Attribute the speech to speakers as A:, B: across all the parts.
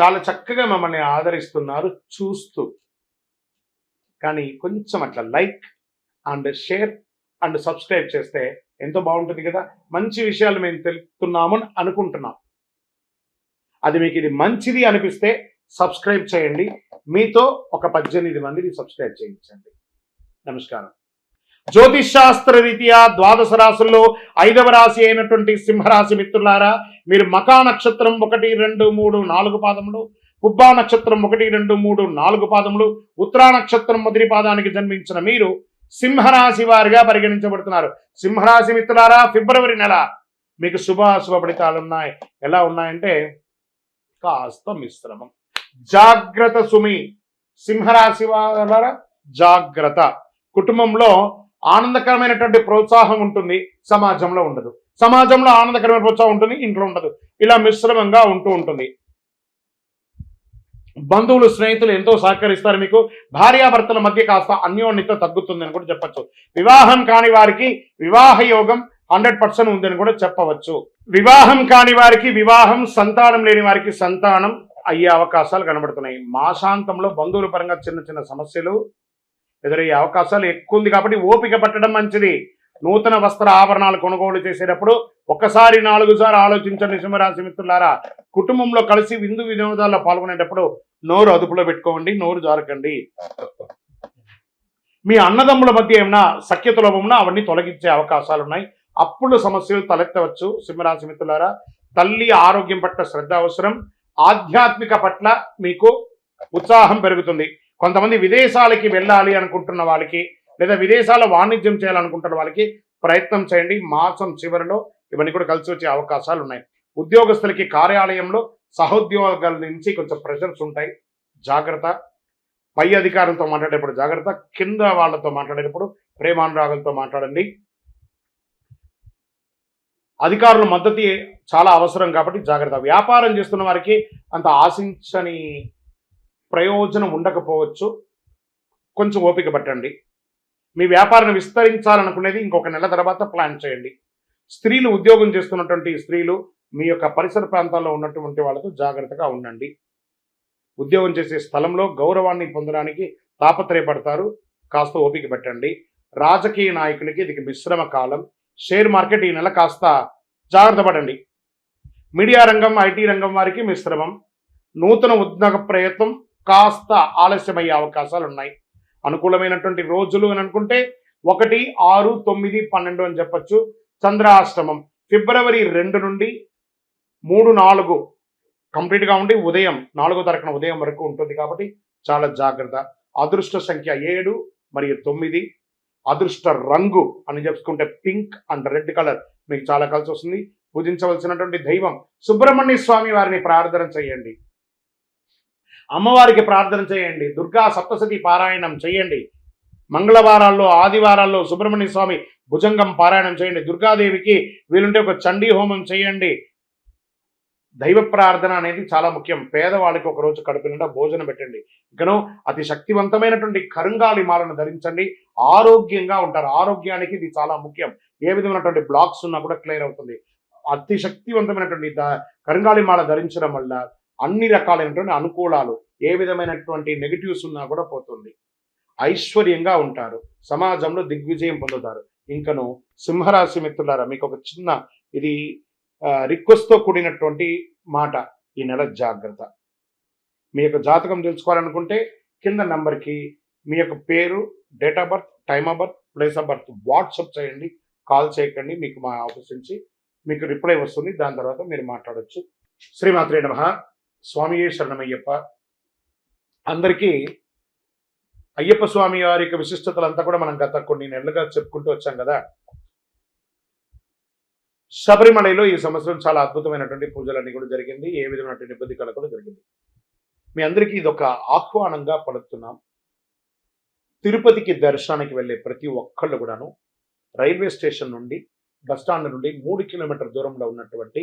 A: చాలా చక్కగా మమ్మల్ని ఆదరిస్తున్నారు చూస్తూ. కానీ కొంచెం అట్లా like and share and subscribe చేస్తే ఎంతో బాగుంటుంది కదా. మంచి విషయాలు మేము తెలుపుతున్నాము అని అనుకుంటున్నాం. అది మీకు ఇది మంచిది అనిపిస్తే సబ్స్క్రైబ్ చేయండి. మీతో ఒక పద్దెనిమిది మందిని సబ్స్క్రైబ్ చేయించండి. నమస్కారం. జ్యోతిష్ శాస్త్ర రీత్యా ద్వాదశ రాశుల్లో ఐదవ రాశి అయినటువంటి సింహరాశి మిత్రులారా మీరు మకా నక్షత్రం ఒకటి రెండు మూడు నాలుగు పాదములు కుబ్బా నక్షత్రం ఒకటి రెండు మూడు నాలుగు పాదములు ఉత్తరా నక్షత్రం మొదటి పాదానికి జన్మించిన మీరు సింహరాశి వారిగా పరిగణించబడుతున్నారు. సింహరాశి మిత్రులారా ఫిబ్రవరి నెల మీకు శుభ శుభ ఫలితాలు ఉన్నాయి. ఎలా ఉన్నాయంటే కాస్త మిశ్రమం. జాగ్రత్త సుమి. సింహరాశి వారా జాగ్రత్త. కుటుంబంలో ఆనందకరమైనటువంటి ప్రోత్సాహం ఉంటుంది సమాజంలో ఉండదు. సమాజంలో ఆనందకరమైన ప్రోత్సాహం ఉంటుంది ఇంట్లో ఉండదు. ఇలా మిశ్రమంగా ఉంటూ ఉంటుంది. బంధువులు స్నేహితులు ఎంతో సహకరిస్తారు మీకు. భార్యాభర్తల మధ్య కాస్త అన్యోన్యత తగ్గుతుందని కూడా చెప్పచ్చు. వివాహం కాని వారికి వివాహ యోగం హండ్రెడ్ పర్సెంట్ ఉందని కూడా చెప్పవచ్చు. వివాహం కాని వారికి వివాహం సంతానం లేని వారికి సంతానం అయ్యే అవకాశాలు కనబడుతున్నాయి. మాసాంతంలో బంధువుల పరంగా చిన్న చిన్న సమస్యలు ఎదురయ్యే అవకాశాలు ఎక్కువ ఉంది కాబట్టి ఓపిక పట్టడం మంచిది. నూతన వస్త్ర ఆభరణాలు కొనుగోలు చేసేటప్పుడు ఒక్కసారి నాలుగు సార్లు ఆలోచించండి సింహరాశి మిత్రులారా. కుటుంబంలో కలిసి విందు వినోదాల్లో పాల్గొనేటప్పుడు నోరు అదుపులో పెట్టుకోండి నోరు జారకండి. మీ అన్నదమ్ముల మధ్య ఏమైనా సఖ్యత లోపమున్నా అవన్నీ తొలగించే అవకాశాలు ఉన్నాయి. అప్పుడు సమస్యలు తలెత్తవచ్చు సింహరాశి మిత్రులారా. తల్లి ఆరోగ్యం పట్ల శ్రద్ధ అవసరం. ఆధ్యాత్మిక పట్ల మీకు ఉత్సాహం పెరుగుతుంది. కొంతమంది విదేశాలకి వెళ్ళాలి అనుకుంటున్న వాళ్ళకి లేదా విదేశాల వాణిజ్యం చేయాలనుకుంటున్న వాళ్ళకి ప్రయత్నం చేయండి. మాసం చివరిలో ఇవన్నీ కూడా కలిసి వచ్చే అవకాశాలు ఉన్నాయి. ఉద్యోగస్తులకి కార్యాలయంలో సహోద్యోగాల నుంచి కొంచెం ప్రెషర్స్ ఉంటాయి. జాగ్రత్త. పై అధికారులతో మాట్లాడేటప్పుడు జాగ్రత్త. కింద వాళ్ళతో మాట్లాడేటప్పుడు ప్రేమానురాగులతో మాట్లాడండి. అధికారుల మద్దతు చాలా అవసరం కాబట్టి జాగ్రత్త. వ్యాపారం చేస్తున్న వారికి అంత ఆశించని ప్రయోజనం ఉండకపోవచ్చు. కొంచెం ఓపిక పట్టండి. మీ వ్యాపారాన్ని విస్తరించాలనుకునేది ఇంకొక నెల తర్వాత ప్లాన్ చేయండి. స్త్రీలు ఉద్యోగం చేస్తున్నటువంటి స్త్రీలు మీ యొక్క పరిసర ప్రాంతాల్లో ఉన్నటువంటి వాళ్ళతో జాగ్రత్తగా ఉండండి. ఉద్యోగం చేసే స్థలంలో గౌరవాన్ని పొందడానికి తాపత్రయపడతారు. కాస్త ఓపిక పెట్టండి. రాజకీయ నాయకులకి ఇది మిశ్రమ కాలం. షేర్ మార్కెట్ ఈ నెల కాస్త జాగ్రత్త పడండి. మీడియా రంగం ఐటీ రంగం వారికి మిశ్రమం. నూతన ఉద్యోగ ప్రయత్నం కాస్త ఆలస్యమయ్యే అవకాశాలు ఉన్నాయి. అనుకూలమైనటువంటి రోజులు అని అనుకుంటే ఒకటి ఆరు తొమ్మిది పన్నెండు అని చెప్పొచ్చు. చంద్రాష్టమం ఫిబ్రవరి రెండు నుండి మూడు నాలుగు కంప్లీట్గా ఉండి ఉదయం నాలుగో తారీఖున ఉదయం వరకు ఉంటుంది కాబట్టి చాలా జాగ్రత్త. అదృష్ట సంఖ్య ఏడు మరియు తొమ్మిది. అదృష్ట రంగు అని చెప్పుకుంటే పింక్ అండ్ రెడ్ కలర్ మీకు చాలా కలిసి వస్తుంది. పూజించవలసినటువంటి దైవం సుబ్రహ్మణ్య స్వామి వారిని ప్రార్థన చేయండి. అమ్మవారికి ప్రార్థన చేయండి. దుర్గా సప్తసతి పారాయణం చేయండి. మంగళవారాల్లో ఆదివారాల్లో సుబ్రహ్మణ్య స్వామి భుజంగం పారాయణం చేయండి. దుర్గాదేవికి వీలుంటే ఒక చండీ హోమం చేయండి. దైవ ప్రార్థన అనేది చాలా ముఖ్యం. పేదవాళ్ళకి ఒక రోజు కడుపు నిండా భోజనం పెట్టండి. ఇంకను అతి శక్తివంతమైనటువంటి కరుంగాలి మాలను ధరించండి. ఆరోగ్యంగా ఉంటారు. ఆరోగ్యానికి ఇది చాలా ముఖ్యం. ఏ విధమైనటువంటి బ్లాక్స్ ఉన్నా కూడా క్లియర్ అవుతుంది. అతి శక్తివంతమైనటువంటి కరుంగాలి మాల ధరించడం వల్ల అన్ని రకాలైనటువంటి అనుకూలాలు ఏ విధమైనటువంటి నెగిటివ్స్ ఉన్నా కూడా పోతుంది. ఐశ్వర్యంగా ఉంటారు. సమాజంలో దిగ్విజయం పొందుతారు. ఇంకను సింహరాశి మిత్రులారా మీకు ఒక చిన్న ఇది రిక్వెస్ట్తో కూడినటువంటి మాట ఈ నెల జాగ్రత్త. మీ యొక్క జాతకం తెలుసుకోవాలనుకుంటే కింద నంబర్కి మీ యొక్క పేరు date of birth time of birth place of birth WhatsApp చేయండి కాల్ చేయకండి మీకు మా ఆఫీస్ నుంచి మీకు రిప్లై వస్తుంది. దాని తర్వాత మీరు మాట్లాడవచ్చు శ్రీమాత్రే నమ. స్వామియే శరణమయ్యప్ప. అందరికీ అయ్యప్ప స్వామి వారి యొక్క విశిష్టతలంతా కూడా మనం గత కొన్ని నెలలుగా చెప్పుకుంటూ వచ్చాం కదా. శబరిమలలో ఈ సంవత్సరం చాలా అద్భుతమైనటువంటి పూజలన్నీ కూడా జరిగింది. ఏ విధమైనటువంటి ఇబ్బంది కలగ కూడా జరిగింది. మీ అందరికీ ఇదొక ఆహ్వానంగా పలుకుతున్నాం. తిరుపతికి దర్శనానికి వెళ్ళే ప్రతి ఒక్కళ్ళు కూడాను రైల్వే స్టేషన్ నుండి బస్టాండ్ నుండి మూడు కిలోమీటర్ దూరంలో ఉన్నటువంటి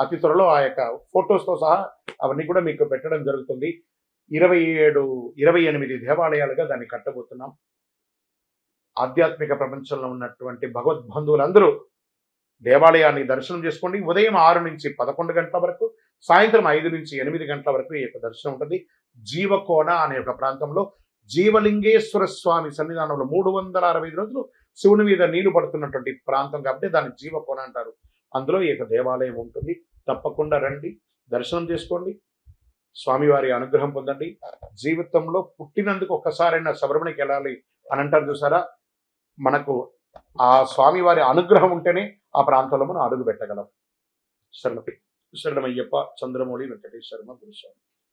A: అతి త్వరలో ఆ యొక్క ఫొటోస్తో సహా అవన్నీ కూడా మీకు పెట్టడం జరుగుతుంది. ఇరవై ఏడు ఇరవై ఎనిమిది దేవాలయాలుగా దాన్ని కట్టబోతున్నాం. ఆధ్యాత్మిక ప్రపంచంలో ఉన్నటువంటి భగవద్బంధువులందరూ దేవాలయాన్ని దర్శనం చేసుకోండి. ఉదయం ఆరు నుంచి పదకొండు గంటల వరకు సాయంత్రం ఐదు నుంచి ఎనిమిది గంటల వరకు ఈ యొక్క దర్శనం ఉంటుంది. జీవకోణ అనే ఒక ప్రాంతంలో జీవలింగేశ్వర స్వామి సన్నిధానంలో మూడు వందల అరవై ఐదు రోజులు శివుని మీద నీళ్ళు పడుతున్నటువంటి ప్రాంతం కాబట్టి దాన్ని జీవకోణ అంటారు. అందులో ఈ యొక్క దేవాలయం ఉంటుంది. తప్పకుండా రండి దర్శనం చేసుకోండి. స్వామివారి అనుగ్రహం పొందండి. జీవితంలో పుట్టినందుకు ఒక్కసారైనా శబరిమణికి వెళ్ళాలి అని అంటారు చూసారా? మనకు ఆ స్వామివారి అనుగ్రహం ఉంటేనే ఆ ప్రాంతంలో మనం అడుగు పెట్టగలం శరణం శరణమయ్యప్ప చంద్రమౌళి వెంకటేశ్వరమ గురుస్వామి.